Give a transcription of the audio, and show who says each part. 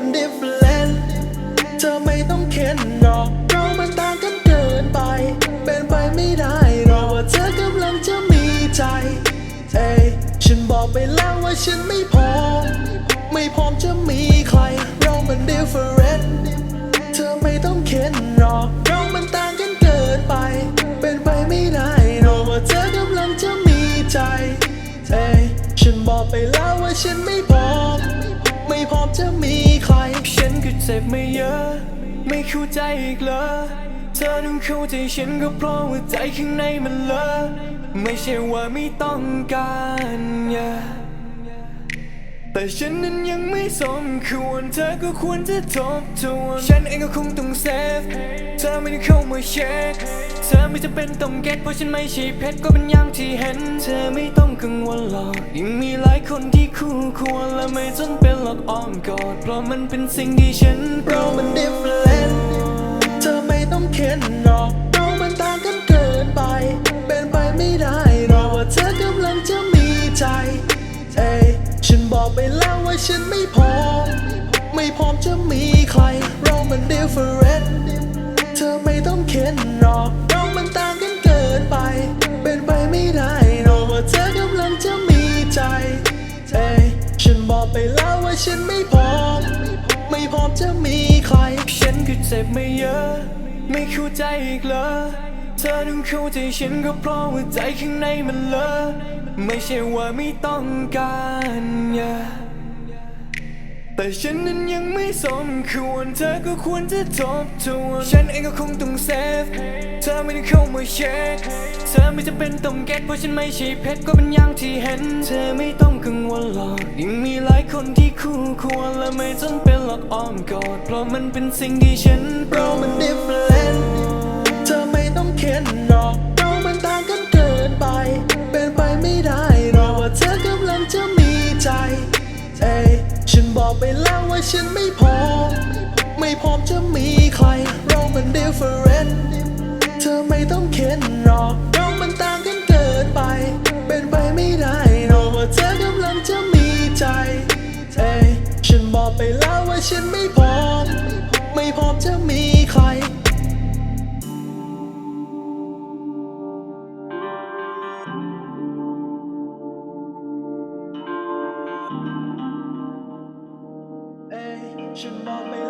Speaker 1: มัน different เธอไม่ต้องเข็นหรอกเรามันต่างกันเกินไป เป็นไปไม่ได้หรอกว่าเธอกำลังจะมีใจ เอ้ยฉันบอกไปแล้วว่าฉันไม่พร้อม ไม่พร้อมจะมีใคร เรามัน different เธอไม่ต้องเข็นหรอกเรามันต่างกันเกินไป เป็นไปไม่ได้หรอกว่าเธอกำลังจะมีใจเอ้ยฉันบอกไปแล้วว่าฉันไม่พร้อม ไม่พร้อมจะมี
Speaker 2: ฉันก็เจ็บไม่เยอะ ไม่เข้าใจอีกเหรอเธอต้องเข้าใจฉันก็เพราะว่าใจข้างในมันเลอะไม่ใช่ว่าไม่ต้องการอย่าแต่ฉันนั้นยังไม่สมควร เธอก็ควรจะทบทวน ฉันเองก็คงต้องเซฟ เธอไม่ได้เข้ามาเช็ค เธอไม่จำเป็นต้องเก็ตเพราะฉันไม่ใช่เพชรก็เป็นอย่างที่เห็น เธอไม่ต้องกังวลหรอกยังมีหลายคนที่คู่ควรและไม่จนเป็นหลอกอ้อมกอดเพราะมันเป็นสิ่งที่ฉัน
Speaker 1: เพราะมัน different เธอไม่ต้องเข็นหรอกเรามันต่างกันเกินไป เป็นไปไม่ได้หรอกว่าเธอกำลังจะมีใจ เอ้ฉันบอกไปแล้วว่าฉันไม่พร้อมไม่พร้อมจะมีใคร เรามัน different เธอไม่ต้องเข็นหรอก ไปแล้วว่าฉันไม่พร้อม ไม่พร้อมจะมีใคร
Speaker 2: ฉันก็เจ็บไม่เยอะ ไม่เข้าใจอีกเหรอเธอต้องเข้าใจฉันก็เพราะว่าใจข้างในมันเลอะไม่ใช่ว่าไม่ต้องการอย่าแต่ฉันนั้นยังไม่สมควร เธอก็ควรจะทบทวนฉันเองก็คงต้องเซฟ เธอไม่ได้เข้ามาเช็ค เธอไม่จำเป็นต้องเก็ตเพราะฉันไม่ใช่เพชรก็เป็นอย่างที่เห็น เธอไม่ต้องกังวลหรอกยังมี คนที่คู่ควรและไม่จนเป็นหลอกอ้อมกอดเพราะมันเป็นสิ่งที่ฉัน
Speaker 1: เรามัน different เธอไม่ต้องเข็นหรอกเรามันต่างกันเกินไป เป็นไปไม่ได้หรอกว่าเธอกำลังจะมีใจเอ้ฉันบอกไปแล้วว่าฉันไม่พร้อมไม่พร้อมจะมีใคร เรามัน different เธอไม่ต้องเข็นหรอก ไม่พร้อมจะมีใครฉันมองไป